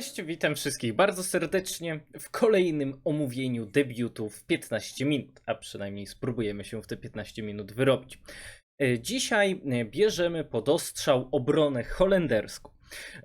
Cześć, witam wszystkich bardzo serdecznie w kolejnym omówieniu debiutu w 15 minut, a przynajmniej spróbujemy się w te 15 minut wyrobić. E, Dzisiaj bierzemy pod ostrzał obronę holenderską.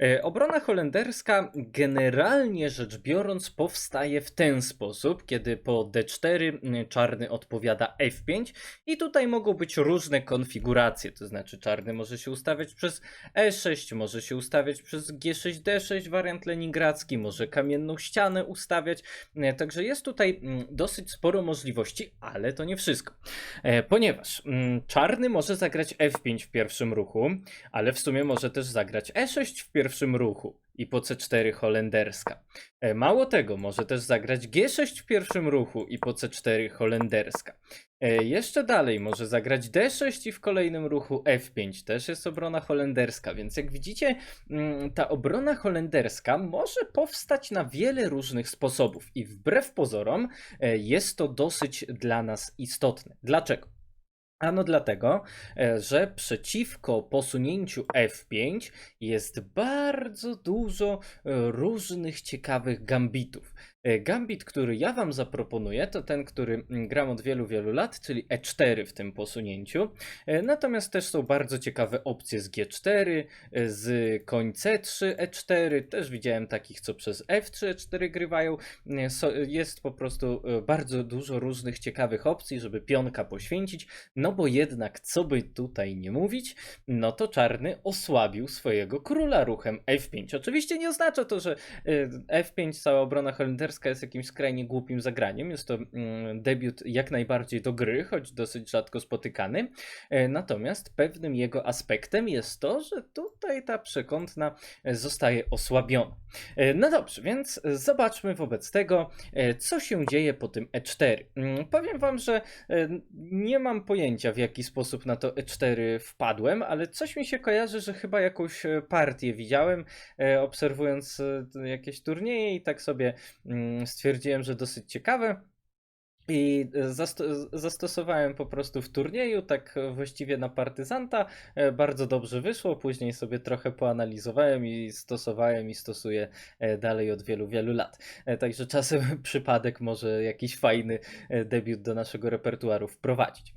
E, Obrona holenderska generalnie rzecz biorąc powstaje w ten sposób, kiedy po D4 m, czarny odpowiada F5 i tutaj mogą być różne konfiguracje, to znaczy czarny może się ustawiać przez E6, może się ustawiać przez G6, D6, wariant leningradzki, może kamienną ścianę ustawiać, E, także jest tutaj dosyć sporo możliwości, ale to nie wszystko, E, ponieważ czarny może zagrać F5 w pierwszym ruchu, ale w sumie może też zagrać E6 w pierwszym ruchu i po C4 holenderska. E, Mało tego, może też zagrać G6 w pierwszym ruchu i po C4 holenderska. E, Jeszcze dalej może zagrać D6 i w kolejnym ruchu F5. Też jest obrona holenderska, więc jak widzicie, mm, ta obrona holenderska może powstać na wiele różnych sposobów i wbrew pozorom e, jest to dosyć dla nas istotne. Dlaczego? Ano dlatego, e, że przeciwko posunięciu F5 jest bardzo dużo e, różnych ciekawych gambitów. E, Gambit, który ja Wam zaproponuję, to ten, który mm, gram od wielu, wielu lat, czyli E4 w tym posunięciu. E, Natomiast też są bardzo ciekawe opcje z G4, e, z koń C3, E4. Też widziałem takich, co przez F3, E4 grywają. Jest po prostu bardzo dużo różnych ciekawych opcji, żeby pionka poświęcić. No bo jednak, co by tutaj nie mówić, no to czarny osłabił swojego króla ruchem F5. Oczywiście nie oznacza to, że y, F5, cała obrona holenderska jest jakimś skrajnie głupim zagraniem. Jest to mm, debiut jak najbardziej do gry, choć dosyć rzadko spotykany. E, Natomiast pewnym jego aspektem jest to, że tutaj ta przekątna zostaje osłabiona. E, No dobrze, więc zobaczmy wobec tego, e, co się dzieje po tym E4. Mm, Powiem wam, że nie mam pojęcia w jaki sposób na to E4 wpadłem, ale coś mi się kojarzy, że chyba jakąś partię widziałem, obserwując jakieś turnieje i tak sobie mm, stwierdziłem, że dosyć ciekawe. I zasto- zastosowałem po prostu w turnieju, tak właściwie na partyzanta. E, Bardzo dobrze wyszło. Później sobie trochę poanalizowałem i stosowałem i stosuję e, dalej od wielu, wielu lat. E, Także czasem przypadek może jakiś fajny debiut do naszego repertuaru wprowadzić.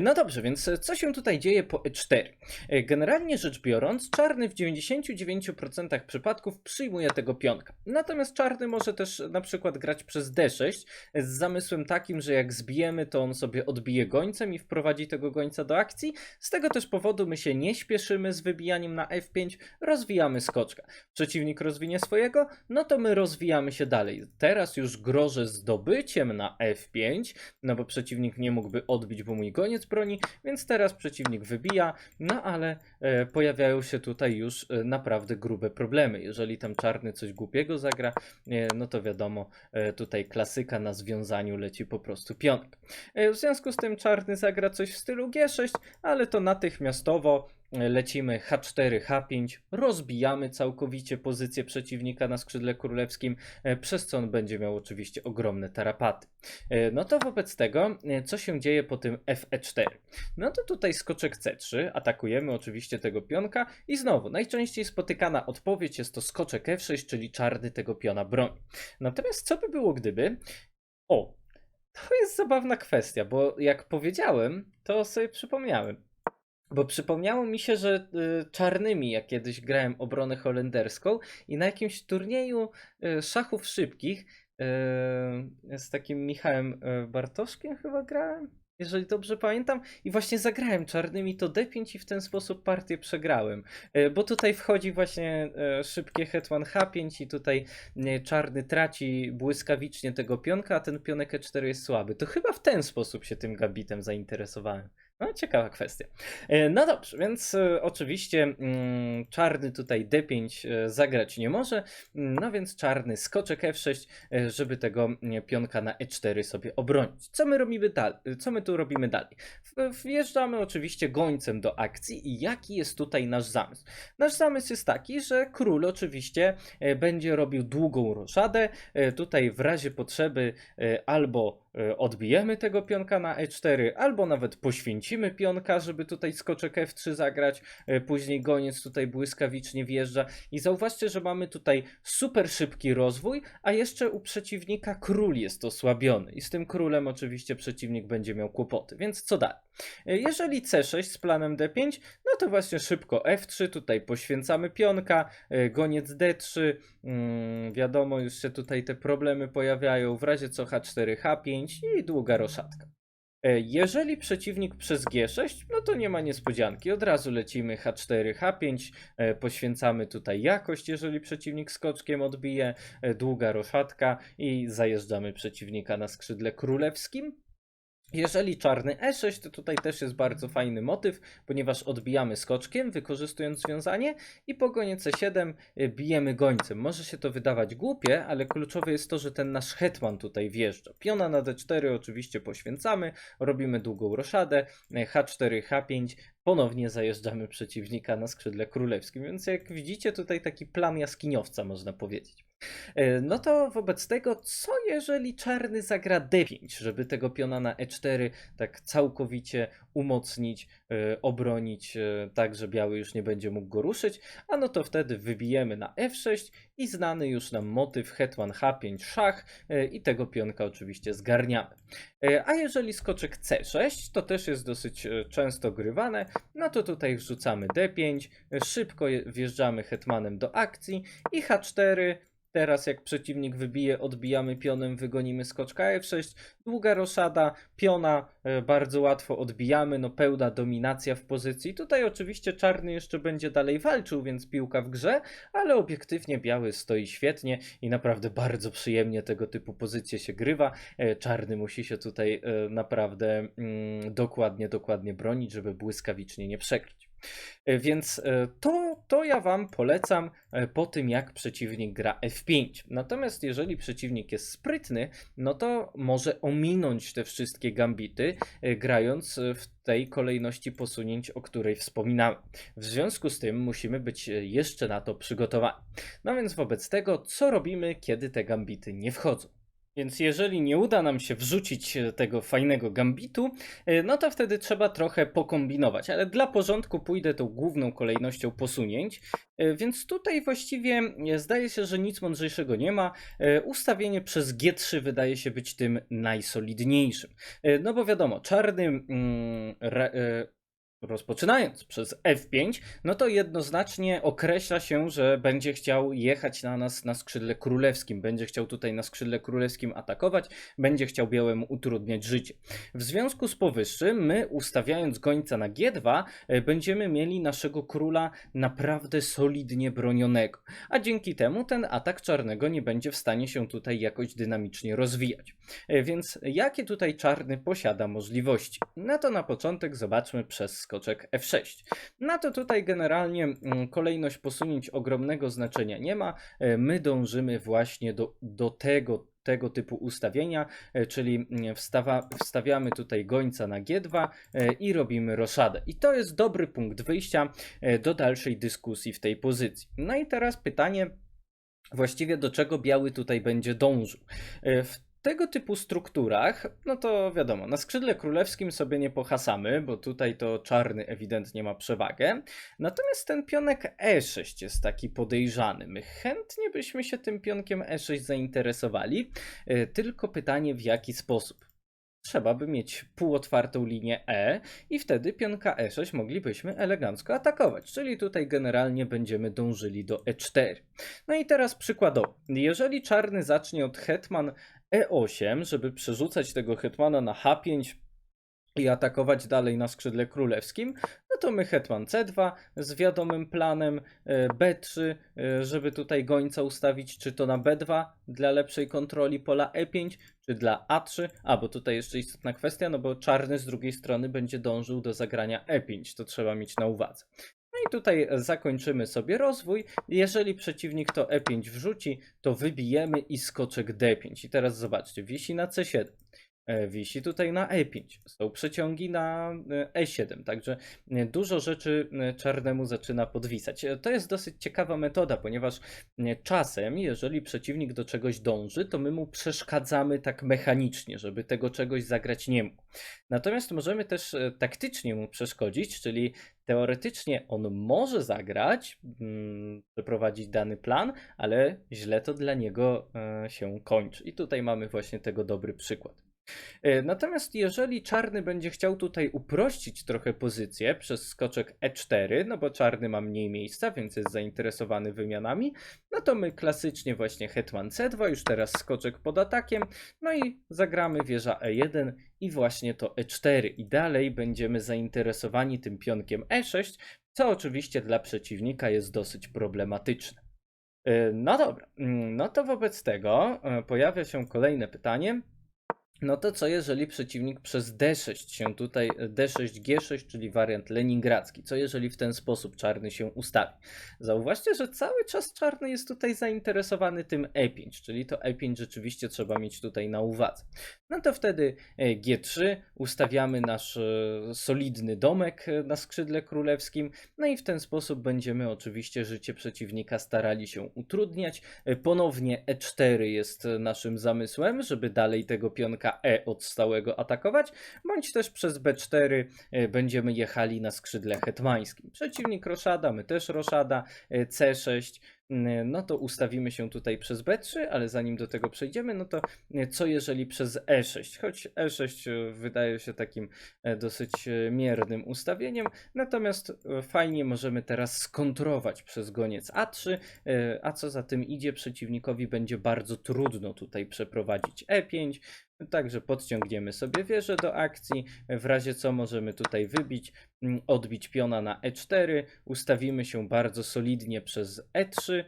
No dobrze, więc co się tutaj dzieje po E4? E, Generalnie rzecz biorąc, czarny w 99% przypadków przyjmuje tego pionka. Natomiast czarny może też na przykład grać przez D6 z zamysłem takim, że jak zbijemy, to on sobie odbije gońcem i wprowadzi tego gońca do akcji. Z tego też powodu my się nie śpieszymy z wybijaniem na F5, rozwijamy skoczka. Przeciwnik rozwinie swojego, no to my rozwijamy się dalej. Teraz już grożę zdobyciem na F5, no bo przeciwnik nie mógłby odbić, bo mój goniec broni, więc teraz przeciwnik wybija, no ale e, pojawiają się tutaj już e, naprawdę grube problemy. Jeżeli tam czarny coś głupiego zagra, e, no to wiadomo, e, tutaj klasyka na związaniu leci po prostu pionek. W związku z tym czarny zagra coś w stylu G6, ale to natychmiastowo e, lecimy H4, H5, rozbijamy całkowicie pozycję przeciwnika na skrzydle królewskim, e, przez co on będzie miał oczywiście ogromne tarapaty. E, No to wobec tego, co się dzieje po tym FE4? No to tutaj skoczek C3, atakujemy oczywiście tego pionka i znowu, najczęściej spotykana odpowiedź jest to skoczek F6, czyli czarny tego piona broni. Natomiast co by było gdyby... O, to jest zabawna kwestia, bo jak powiedziałem, to sobie przypomniałem. Bo przypomniało mi się, że y, czarnymi, jak kiedyś grałem obronę holenderską i na jakimś turnieju y, szachów szybkich y, z takim Michałem Bartoszkiem chyba grałem, jeżeli dobrze pamiętam. I właśnie zagrałem czarnymi to D5 i w ten sposób partię przegrałem. Y, bo tutaj wchodzi właśnie y, szybkie hetman H5 i tutaj y, czarny traci błyskawicznie tego pionka, a ten pionek E4 jest słaby. To chyba w ten sposób się tym gabitem zainteresowałem. No, ciekawa kwestia. E, No dobrze, więc e, oczywiście mm, czarny tutaj D5 e, zagrać nie może, mm, no więc czarny skoczek F6, e, żeby tego pionka na E4 sobie obronić. Co my robimy dalej? Co my tu robimy dalej? Wjeżdżamy oczywiście gońcem do akcji i jaki jest tutaj nasz zamysł? Nasz zamysł jest taki, że król oczywiście będzie robił długą roszadę, tutaj w razie potrzeby albo odbijemy tego pionka na e4, albo nawet poświęcimy pionka, żeby tutaj skoczek f3 zagrać, e, później goniec tutaj błyskawicznie wjeżdża. I zauważcie, że mamy tutaj super szybki rozwój, a jeszcze u przeciwnika król jest osłabiony. I z tym królem oczywiście przeciwnik będzie miał kłopoty, więc co dalej? E, Jeżeli c6 z planem d5, no to właśnie szybko f3, tutaj poświęcamy pionka, e, goniec d3, mm, wiadomo już się tutaj te problemy pojawiają, w razie co h4, h5 i długa roszatka. E, Jeżeli przeciwnik przez G6, no to nie ma niespodzianki. Od razu lecimy H4, H5, e, poświęcamy tutaj jakość, jeżeli przeciwnik skoczkiem odbije, e, długa roszatka i zajeżdżamy przeciwnika na skrzydle królewskim. Jeżeli czarny E6, to tutaj też jest bardzo fajny motyw, ponieważ odbijamy skoczkiem, wykorzystując związanie i po gonie C7 y, bijemy gońcem. Może się to wydawać głupie, ale kluczowe jest to, że ten nasz hetman tutaj wjeżdża. Piona na D4 oczywiście poświęcamy, robimy długą roszadę, y, H4, H5, ponownie zajeżdżamy przeciwnika na skrzydle królewskim. Więc jak widzicie, tutaj taki plan jaskiniowca można powiedzieć. E, No to wobec tego, co jeżeli czarny zagra D5, żeby tego piona na E4 tak całkowicie umocnić, e, obronić, e, tak że biały już nie będzie mógł go ruszyć, a no to wtedy wybijemy na F6 i znany już nam motyw hetman H5 szach i tego pionka oczywiście zgarniamy. A jeżeli skoczek C6, to też jest dosyć często grywane, no to tutaj wrzucamy D5, e, szybko je- wjeżdżamy hetmanem do akcji i H4, Teraz jak przeciwnik wybije, odbijamy pionem, wygonimy skoczka F6, długa roszada, piona e, bardzo łatwo odbijamy, no pełna dominacja w pozycji. Tutaj oczywiście czarny jeszcze będzie dalej walczył, więc piłka w grze, ale obiektywnie biały stoi świetnie i naprawdę bardzo przyjemnie tego typu pozycje się grywa. E, Czarny musi się tutaj e, naprawdę mm, dokładnie, dokładnie bronić, żeby błyskawicznie nie przekryć. E, Więc e, to, to ja Wam polecam e, po tym, jak przeciwnik gra F5. Natomiast jeżeli przeciwnik jest sprytny, no to może ominąć te wszystkie gambity, grając w tej kolejności posunięć, o której wspominałem. W związku z tym musimy być jeszcze na to przygotowani. No więc wobec tego, co robimy, kiedy te gambity nie wchodzą? Więc jeżeli nie uda nam się wrzucić e, tego fajnego gambitu, e, no to wtedy trzeba trochę pokombinować, ale dla porządku pójdę tą główną kolejnością posunięć, E, więc tutaj właściwie zdaje się, że nic mądrzejszego nie ma. Ustawienie przez G3 wydaje się być tym najsolidniejszym. No bo wiadomo, czarny mm, re, rozpoczynając przez F5, no to jednoznacznie określa się, że będzie chciał jechać na nas na skrzydle królewskim, będzie chciał tutaj na skrzydle królewskim atakować, będzie chciał białemu utrudniać życie. W związku z powyższym, my ustawiając gońca na G2, e, będziemy mieli naszego króla naprawdę solidnie bronionego, a dzięki temu ten atak czarnego nie będzie w stanie się tutaj jakoś dynamicznie rozwijać. E, Więc jakie tutaj czarny posiada możliwości? No to na początek zobaczmy przez skoczek F6. No to tutaj generalnie mm, kolejność posunięć ogromnego znaczenia nie ma. E, My dążymy właśnie do, do tego tego typu ustawienia, e, czyli mm, wstawa, wstawiamy tutaj gońca na G2 e, i robimy roszadę. I to jest dobry punkt wyjścia do dalszej dyskusji w tej pozycji. No i teraz pytanie, właściwie do czego biały tutaj będzie dążył. W tego typu strukturach, no to wiadomo, na skrzydle królewskim sobie nie pohasamy, bo tutaj to czarny ewidentnie ma przewagę. Natomiast ten pionek E6 jest taki podejrzany. My chętnie byśmy się tym pionkiem E6 zainteresowali, e, tylko pytanie w jaki sposób. Trzeba by mieć półotwartą linię E i wtedy pionka E6 moglibyśmy elegancko atakować, czyli tutaj generalnie będziemy dążyli do E4. No i teraz przykładowo, jeżeli czarny zacznie od hetman E8, żeby przerzucać tego hetmana na H5 i atakować dalej na skrzydle królewskim, no to my hetman C2 z wiadomym planem e, B3, e, żeby tutaj gońca ustawić, czy to na B2 dla lepszej kontroli pola E5, czy dla A3, a bo tutaj jeszcze istotna kwestia, no bo czarny z drugiej strony będzie dążył do zagrania E5, to trzeba mieć na uwadze. I tutaj zakończymy sobie rozwój. Jeżeli przeciwnik to E5 wrzuci, to wybijemy i skoczek D5. I teraz zobaczcie, wisi na C7. e, wisi tutaj na E5. Są przeciągi na e, E7, także e, dużo rzeczy e, czarnemu zaczyna podwisać. E, To jest dosyć ciekawa metoda, ponieważ e, czasem, jeżeli przeciwnik do czegoś dąży, to my mu przeszkadzamy tak mechanicznie, żeby tego czegoś zagrać nie mógł. Natomiast możemy też e, taktycznie mu przeszkodzić, czyli teoretycznie on może zagrać, mm, przeprowadzić dany plan, ale źle to dla niego e, się kończy. I tutaj mamy właśnie tego dobry przykład. E, Natomiast jeżeli czarny będzie chciał tutaj uprościć trochę pozycję przez skoczek E4, no bo czarny ma mniej miejsca, więc jest zainteresowany wymianami, no to my klasycznie właśnie hetman C2, już teraz skoczek pod atakiem, no i zagramy wieża E1 i właśnie to E4 i dalej będziemy zainteresowani tym pionkiem E6, co oczywiście dla przeciwnika jest dosyć problematyczne. E, No dobra, mm, no to wobec tego e, pojawia się kolejne pytanie. No to co jeżeli przeciwnik przez D6 się tutaj, D6, G6, czyli wariant leningradzki, co jeżeli w ten sposób czarny się ustawi? Zauważcie, że cały czas czarny jest tutaj zainteresowany tym E5, czyli to E5 rzeczywiście trzeba mieć tutaj na uwadze. No to wtedy e, G3, ustawiamy nasz e, solidny domek e, na skrzydle królewskim, no i w ten sposób będziemy oczywiście życie przeciwnika starali się utrudniać. Ponownie E4 jest naszym zamysłem, żeby dalej tego pionka E od stałego atakować, bądź też przez B4 e, będziemy jechali na skrzydle hetmańskim. Przeciwnik roszada, my też roszada, e, C6, mm, no to ustawimy się tutaj przez B3, ale zanim do tego przejdziemy, no to e, co jeżeli przez E6? Choć E6 e, wydaje się takim e, dosyć e, miernym ustawieniem, natomiast e, fajnie możemy teraz skontrować przez goniec A3, e, a co za tym idzie, przeciwnikowi będzie bardzo trudno tutaj przeprowadzić E5, Także podciągniemy sobie wieżę do akcji, w razie co możemy tutaj wybić, mm, odbić piona na E4, ustawimy się bardzo solidnie przez E3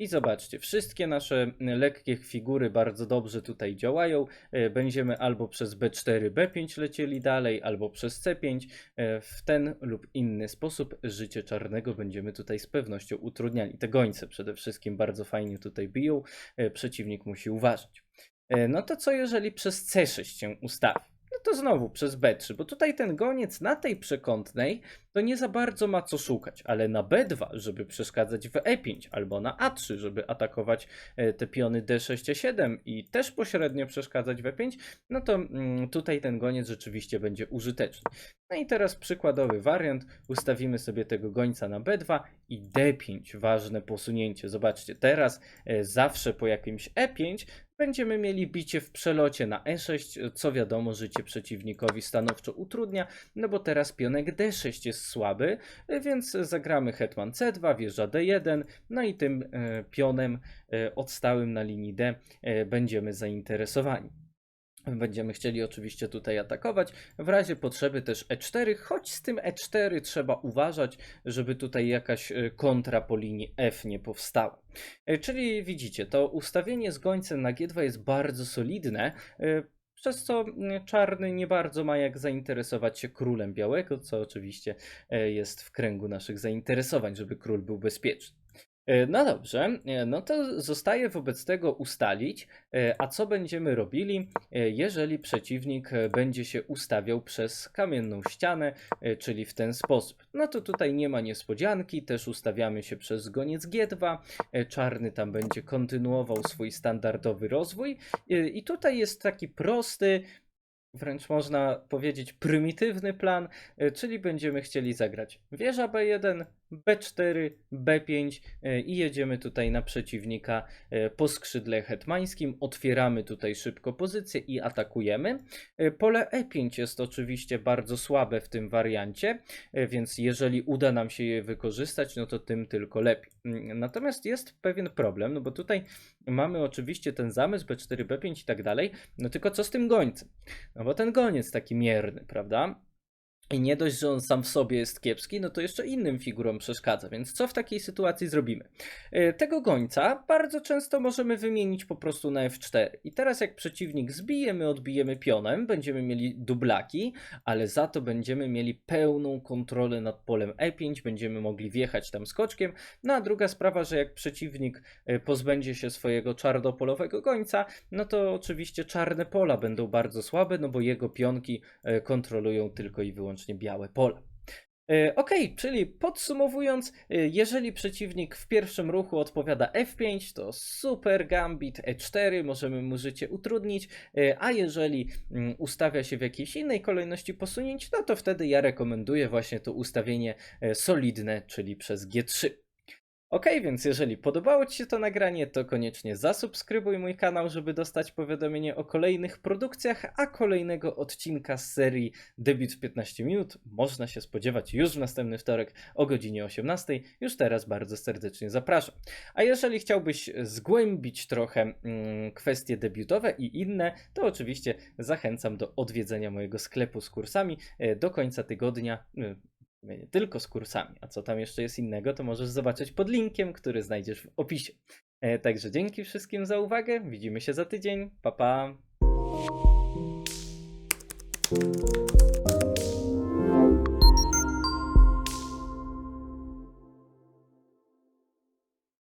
i zobaczcie, wszystkie nasze lekkie figury bardzo dobrze tutaj działają. E, Będziemy albo przez B4, B5 lecieli dalej, albo przez C5. E, W ten lub inny sposób życie czarnego będziemy tutaj z pewnością utrudniali. Te gońce przede wszystkim bardzo fajnie tutaj biją, e, przeciwnik musi uważać. E, No to co jeżeli przez C6 się ustawi? No to znowu przez B3, bo tutaj ten goniec na tej przekątnej to nie za bardzo ma co szukać, ale na B2, żeby przeszkadzać w E5, albo na A3, żeby atakować e, te piony D6, E7 i też pośrednio przeszkadzać w E5, no to mm, tutaj ten goniec rzeczywiście będzie użyteczny. No i teraz przykładowy wariant, ustawimy sobie tego gońca na B2 i D5, ważne posunięcie. Zobaczcie, teraz e, zawsze po jakimś E5 będziemy mieli bicie w przelocie na E6, co wiadomo życie przeciwnikowi stanowczo utrudnia, no bo teraz pionek D6 jest słaby, więc zagramy hetman C2, wieża D1, no i tym e, pionem e, odstałym na linii D e, będziemy zainteresowani. Będziemy chcieli oczywiście tutaj atakować. W razie potrzeby też E4, choć z tym E4 trzeba uważać, żeby tutaj jakaś kontra po linii F nie powstała. Czyli widzicie, to ustawienie z gońcem na G2 jest bardzo solidne, przez co mm, czarny nie bardzo ma jak zainteresować się królem białego, co oczywiście e, jest w kręgu naszych zainteresowań, żeby król był bezpieczny. E, No dobrze, e, no to zostaje wobec tego ustalić, e, a co będziemy robili, jeżeli przeciwnik będzie się ustawiał przez kamienną ścianę, czyli w ten sposób. No to tutaj nie ma niespodzianki, też ustawiamy się przez goniec G2, e, czarny tam będzie kontynuował swój standardowy rozwój i tutaj jest taki prosty, wręcz można powiedzieć prymitywny plan, czyli będziemy chcieli zagrać wieża B1, B4, B5 e, i jedziemy tutaj na przeciwnika e, po skrzydle hetmańskim. Otwieramy tutaj szybko pozycję i atakujemy. E, Pole E5 jest oczywiście bardzo słabe w tym wariancie, więc jeżeli uda nam się je wykorzystać, no to tym tylko lepiej. Mm, Natomiast jest pewien problem, no bo tutaj mamy oczywiście ten zamysł B4, B5 i tak dalej, no tylko co z tym gońcem? No bo ten goniec taki mierny, prawda? I nie dość, że on sam w sobie jest kiepski, no to jeszcze innym figurom przeszkadza. Więc co w takiej sytuacji zrobimy? E, Tego gońca bardzo często możemy wymienić po prostu na F4. I teraz jak przeciwnik zbije, my odbijemy pionem, będziemy mieli dublaki, ale za to będziemy mieli pełną kontrolę nad polem E5, będziemy mogli wjechać tam skoczkiem. No a druga sprawa, że jak przeciwnik e, pozbędzie się swojego czarnopolowego gońca, no to oczywiście czarne pola będą bardzo słabe, no bo jego pionki e, kontrolują tylko i wyłącznie białe pola. E, Ok, czyli podsumowując, e, jeżeli przeciwnik w pierwszym ruchu odpowiada F5, to super gambit E4, możemy mu życie utrudnić, e, a jeżeli mm, ustawia się w jakiejś innej kolejności posunięć, no to wtedy ja rekomenduję właśnie to ustawienie solidne, czyli przez G3. Ok, więc jeżeli podobało Ci się to nagranie, to koniecznie zasubskrybuj mój kanał, żeby dostać powiadomienie o kolejnych produkcjach, a kolejnego odcinka z serii Debiut w 15 minut można się spodziewać już w następny wtorek o godzinie 18. Już teraz bardzo serdecznie zapraszam. A jeżeli chciałbyś zgłębić trochę mm, kwestie debiutowe i inne, to oczywiście zachęcam do odwiedzenia mojego sklepu z kursami e, do końca tygodnia. Nie tylko z kursami, a co tam jeszcze jest innego, to możesz zobaczyć pod linkiem, który znajdziesz w opisie. E, Także dzięki wszystkim za uwagę. Widzimy się za tydzień. Pa pa.